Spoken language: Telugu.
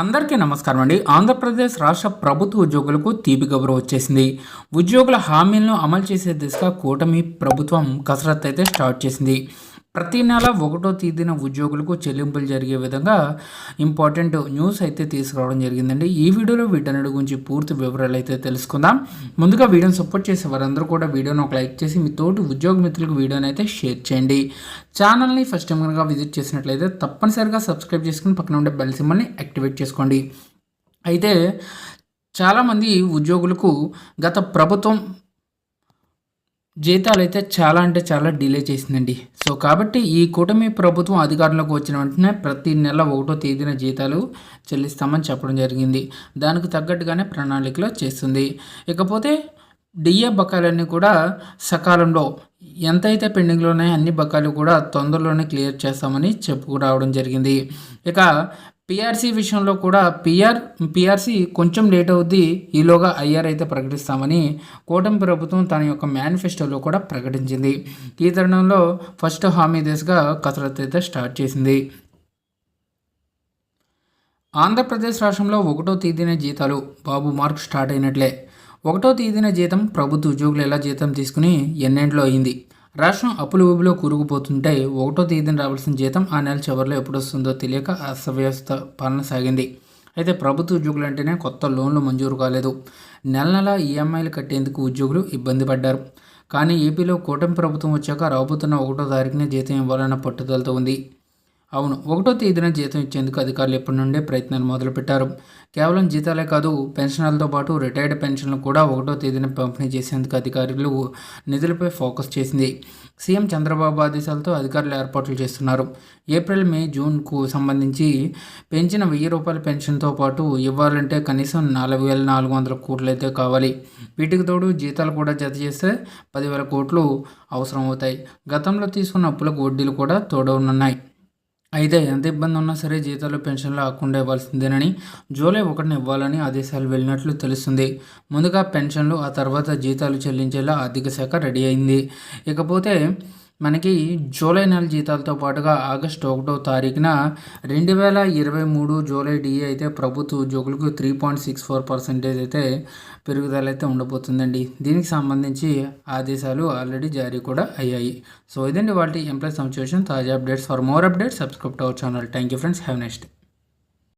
అందరికీ నమస్కారం అండి. ఆంధ్రప్రదేశ్ రాష్ట్ర ప్రభుత్వ ఉద్యోగులకు తీపి గౌరవం వచ్చేసింది. ఉద్యోగుల హామీలను అమలు చేసే దిశగా కూటమి ప్రభుత్వం కసరత్తు అయితే స్టార్ట్ చేసింది. ప్రతి నెల ఒకటో తేదీన ఉద్యోగులకు చెల్లింపులు జరిగే విధంగా ఇంపార్టెంట్ న్యూస్ అయితే తీసుకురావడం జరిగిందండి. ఈ వీడియోలో వీటన్నిటి గురించి పూర్తి వివరాలు అయితే తెలుసుకుందాం. ముందుగా వీడియోని సపోర్ట్ చేసే వారందరూ కూడా వీడియోని ఒక లైక్ చేసి మీ తోటి ఉద్యోగ మిత్రులకు వీడియోని అయితే షేర్ చేయండి. ఛానల్ని ఫస్ట్ టైం కనుక విజిట్ చేసినట్లయితే తప్పనిసరిగా సబ్స్క్రైబ్ చేసుకుని పక్కన ఉండే బెల్ సింబల్ని యాక్టివేట్ చేసుకోండి. అయితే చాలామంది ఉద్యోగులకు గత ప్రభుత్వం జీతాలు అయితే చాలా అంటే చాలా డిలే చేసిందండి. సో కాబట్టి ఈ కూటమి ప్రభుత్వం అధికారంలోకి వచ్చిన వెంటనే ప్రతి నెల ఒకటో తేదీన జీతాలు చెల్లిస్తామని చెప్పడం జరిగింది. దానికి తగ్గట్టుగానే ప్రణాళికలో చేస్తుంది. ఇకపోతే డిఏ బకాయిలన్నీ కూడా సకాలంలో ఎంతైతే పెండింగ్లో ఉన్నాయో అన్ని బకాయిలు కూడా తొందరలోనే క్లియర్ చేస్తామని చెప్పుకురావడం జరిగింది. ఇక పిఆర్సీ విషయంలో కూడా పిఆర్ పిఆర్సీ కొంచెం లేట్ అవుద్ది. ఈలోగా ఐఆర్ అయితే ప్రకటిస్తామని కూటమి ప్రభుత్వం తన యొక్క మేనిఫెస్టోలో కూడా ప్రకటించింది. ఈ తరుణంలో ఫస్ట్ హామీ దిశగా కసరత్తు అయితే స్టార్ట్ చేసింది. ఆంధ్రప్రదేశ్ రాష్ట్రంలో ఒకటో తేదీన జీతాలు బాబు మార్క్ స్టార్ట్ అయినట్లే. ఒకటో తేదీన జీతం ప్రభుత్వ ఉద్యోగులు ఎలా జీతం తీసుకుని ఎన్నెండ్లో అయింది? రాష్ట్రం అప్పుల ఊబిలో కూరుకుపోతుంటే ఒకటో తేదీన రావాల్సిన జీతం ఆ నెల చివరిలో ఎప్పుడు వస్తుందో తెలియక అస్తవ్యవస్థ పాలన సాగింది. అయితే ప్రభుత్వ ఉద్యోగులు అంటేనే కొత్త లోన్లు మంజూరు కాలేదు. నెల నెల ఈఎంఐలు కట్టేందుకు ఉద్యోగులు ఇబ్బంది పడ్డారు. కానీ ఏపీలో కూటమి ప్రభుత్వం వచ్చాక రాబోతున్న ఒకటో తారీఖునే జీతం ఇవ్వాలన్న పట్టుదలతో ఉంది. అవును ఒకటో తేదీన జీతం ఇచ్చేందుకు అధికారులు ఎప్పటి నుండే ప్రయత్నాలు మొదలుపెట్టారు. కేవలం జీతాలే కాదు పెన్షన్లతో పాటు రిటైర్డ్ పెన్షన్లు కూడా ఒకటో తేదీన పంపిణీ చేసేందుకు అధికారులు నిధులపై ఫోకస్ చేసింది. సీఎం చంద్రబాబు ఆదేశాలతో అధికారులు ఏర్పాట్లు చేస్తున్నారు. ఏప్రిల్ మే జూన్కు సంబంధించి పెంచిన వెయ్యి రూపాయల పెన్షన్తో పాటు ఇవ్వాలంటే కనీసం నాలుగు వేల నాలుగు వందల కోట్లు అయితే కావాలి. వీటికి తోడు జీతాలు కూడా జత చేస్తే పదివేల కోట్లు అవసరం అవుతాయి గతంలో తీసుకున్న అప్పులకు వడ్డీలు కూడా తోడవునున్నాయి. అయితే ఎంత ఇబ్బంది ఉన్నా సరే జీతాలు పెన్షన్లు ఆకుండా ఇవ్వాల్సిందేనని జూలై ఒకటిని ఇవ్వాలని ఆదేశాలు వెళ్ళినట్లు తెలుస్తుంది. ముందుగా పెన్షన్లు ఆ తర్వాత జీతాలు చెల్లించేలా ఆర్థిక శాఖ రెడీ అయింది. ఇకపోతే మనకి జూలై నెల జీతాలతో పాటుగా ఆగస్టు ఒకటో తారీఖున రెండు వేల ఇరవై మూడు జూలై డిఏ అయితే ప్రభుత్వ ఉద్యోగులకు three point six four percentage అయితే పెరుగుదల అయితే ఉండబోతుందండి. దీనికి సంబంధించి ఆదేశాలు ఆల్రెడీ జారీ కూడా అయ్యాయి. సో ఇదండి వాటి ఎంప్లాయ్ సంచువేషన్ తాజా updates. For more updates subscribe our channel. Thank you friends. Have next